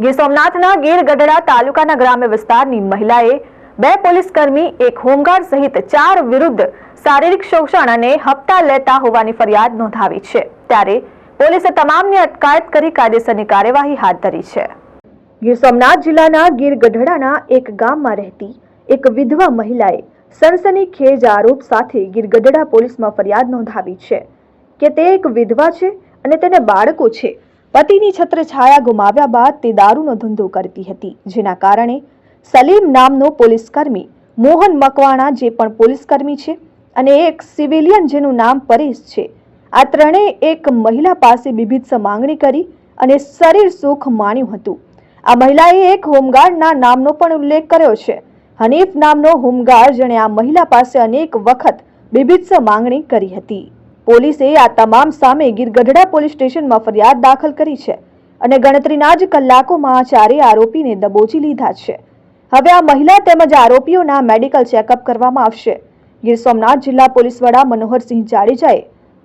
ગીર સોમનાથના ગીર ગઢડા તાલુકાના ગ્રામ્ય વિસ્તારની મહિલાએ બે પોલીસકર્મી, એક હોમગાર્ડ સહિત ચાર વિરુદ્ધ શારીરિક શોષણ અને હપ્તા લેતા હોવાની ફરિયાદ નોંધાવી છે. ત્યારે પોલીસે તમામની અટકાયત કરી કાયદેસરની કાર્યવાહી હાથ ધરી છે. ગીર સોમનાથ જિલ્લાના ગીર ગઢડાના એક ગામમાં રહેતી એક વિધવા મહિલાએ સનસનીખેજ આરોપ સાથે ગીર ગઢડા પોલીસમાં ફરિયાદ નોંધાવી છે કે તે એક વિધવા છે અને તેને બાળકો છે. પતિની છત્રછાયા ગુમાવ્યા બાદ તે દારૂનો ધંધો કરતી હતી, જેના કારણે સલીમ નામનો પોલીસકર્મી મોહન મકવાણા, જે પણ પોલીસકર્મી છે, અને એક સિવિલિયન જેનું નામ પરેશ છે, આ ત્રણેય એક મહિલા પાસે બીભિત્સ માંગણી કરી અને શરીર સુખ માણ્યું હતું. આ મહિલાએ એક હોમગાર્ડના નામનો પણ ઉલ્લેખ કર્યો છે. હનીફ નામનો હોમગાર્ડ, જેણે આ મહિલા પાસે અનેક વખત બીભિત્સ માંગણી કરી હતી. પોલીસે આ તમામ સામે ગીરગઢડા પોલીસ સ્ટેશનમાં ફરિયાદ દાખલ કરી છે અને ગણતરીના જ કલાકોમાં આ ચારેય આરોપીને દબોચી લીધા છે. હવે આ મહિલા તેમજ આરોપીઓના મેડિકલ ચેકઅપ કરવામાં આવશે. ગીર સોમનાથ જિલ્લા પોલીસ વડા મનોહરસિંહ જાડેજાએ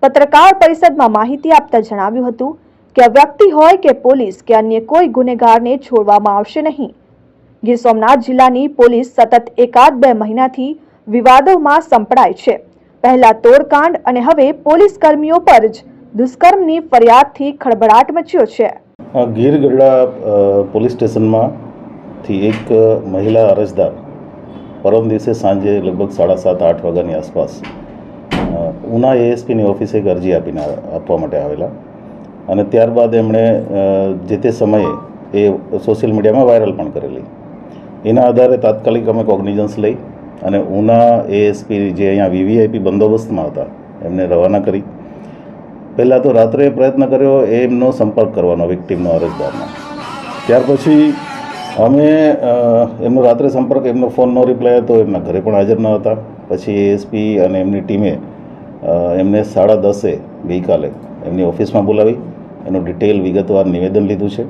પત્રકાર પરિષદમાં માહિતી આપતા જણાવ્યું હતું કે વ્યક્તિ હોય કે પોલીસ કે અન્ય કોઈ ગુનેગારને છોડવામાં આવશે નહીં. ગીર સોમનાથ જિલ્લાની પોલીસ સતત એકાદ બે મહિનાથી વિવાદોમાં સંપડાય છે. પહેલા તોડકાંડ અને હવે પોલીસ કર્મીઓ પર જ દુષ્કર્મની ફરિયાદથી ખળભળાટ મચ્યો છે. ગીર ગઢડા પોલીસ પોલીસ સ્ટેશનમાંથી એક મહિલા અરજદાર પરમ દિવસે સાંજે લગભગ સાડા સાત, આઠ વાગ્યાની આસપાસ ઉના એએસપીની ઓફિસે એક અરજી આપીને આપવા માટે આવેલા. અને ત્યારબાદ એમણે જે તે સમયે એ સોશિયલ મીડિયામાં વાયરલ પણ કરેલી. એના આધારે તાત્કાલિક અમે કોગ્નિઝન્સ લઈ અને ઉના એએસપી જે અહીંયા વીવીઆઈપી બંદોબસ્તમાં હતા, એમને રવાના કરી. પહેલાં તો રાત્રે પ્રયત્ન કર્યો એમનો સંપર્ક કરવાનો વિક્ટીમનો અરજદારનો. ત્યાર પછી અમે એમનો રાત્રે સંપર્ક, એમનો ફોનનો રિપ્લાય હતો, એમના ઘરે પણ હાજર ન હતા. પછી એએસપી અને એમની ટીમે એમને સાડા દસે ગઈકાલે એમની ઓફિસમાં બોલાવી, એનું ડિટેલ વિગતવાર નિવેદન લીધું છે.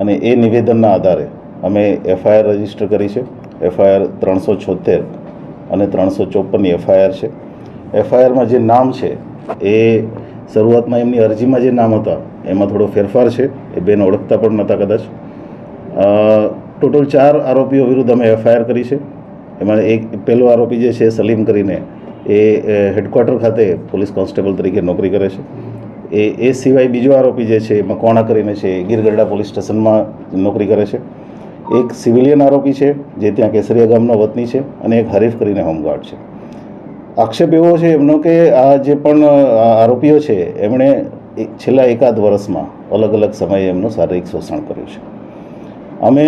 અને એ નિવેદનના આધારે અમે એફઆઈઆર રજિસ્ટર કરી છે. એફઆઈઆર ત્રણસો છોતેર અને ત્રણસો ચોપનની એફઆઈઆર છે. એફઆઈઆરમાં જે નામ છે, એ શરૂઆતમાં એમની અરજીમાં જે નામ હતા, એમાં થોડો ફેરફાર છે. એ બેન ઓળખતા પણ નહોતા કદાચ. ટોટલ ચાર આરોપીઓ વિરુદ્ધ અમે એફઆઈઆર કરી છે. એમાં એક, પહેલો આરોપી જે છે, સલીમ કરીને, એ હેડક્વાર્ટર ખાતે પોલીસ કોન્સ્ટેબલ તરીકે નોકરી કરે છે. એ એ સિવાય બીજો આરોપી જે છે મકવાણા કરીને છે ગીરગઢડા પોલીસ સ્ટેશનમાં નોકરી કરે છે. એક સિવિલિયન આરોપી છે, જે ત્યાં કેસરિયા ગામનો વતની છે અને એક હરીફ કરીને હોમગાર્ડ છે. આક્ષેપ એવો છે એમનો કે આ જે પણ આરોપીઓ છે, એમણે છેલ્લા એકાદ વર્ષમાં અલગ અલગ સમયે એમનું શારીરિક શોષણ કર્યું છે. અમે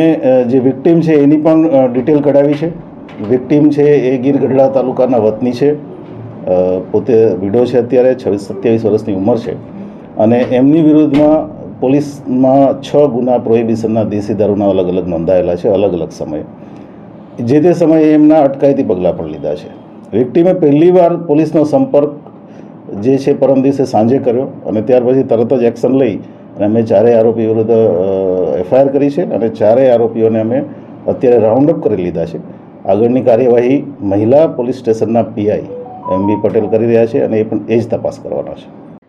જે વિક્ટીમ છે એની પણ ડિટેલ કઢાવી છે. વિક્ટીમ છે એ ગીર ગઢડા તાલુકાના વતની છે. પોતે વિડો છે અત્યારે, છવ્વીસ, સત્યાવીસ વર્ષની ઉંમર છે. અને એમની વિરુદ્ધમાં પોલીસમાં છ ગુના પ્રોહિબિશનના દેશી દારૂના અલગ અલગ નોંધાયેલા છે, અલગ અલગ સમયે. જે તે સમયે એમના અટકાયતી પગલાં પણ લીધા છે. વિક્ટીમે પહેલીવાર પોલીસનો સંપર્ક જે છે પરમ દિવસે સાંજે કર્યો અને ત્યાર પછી તરત જ એક્શન લઈ અને અમે ચારેય આરોપીઓ વિરુદ્ધ એફઆઈઆર કરી છે અને ચારેય આરોપીઓને અમે અત્યારે રાઉન્ડ અપ કરી લીધા છે. આગળની કાર્યવાહી મહિલા પોલીસ સ્ટેશનના પીઆઈ એમ બી પટેલ કરી રહ્યા છે અને એ પણ એ જ તપાસ કરવાના છે.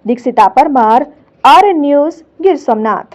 Dikshita Parmar R news Gir Somnath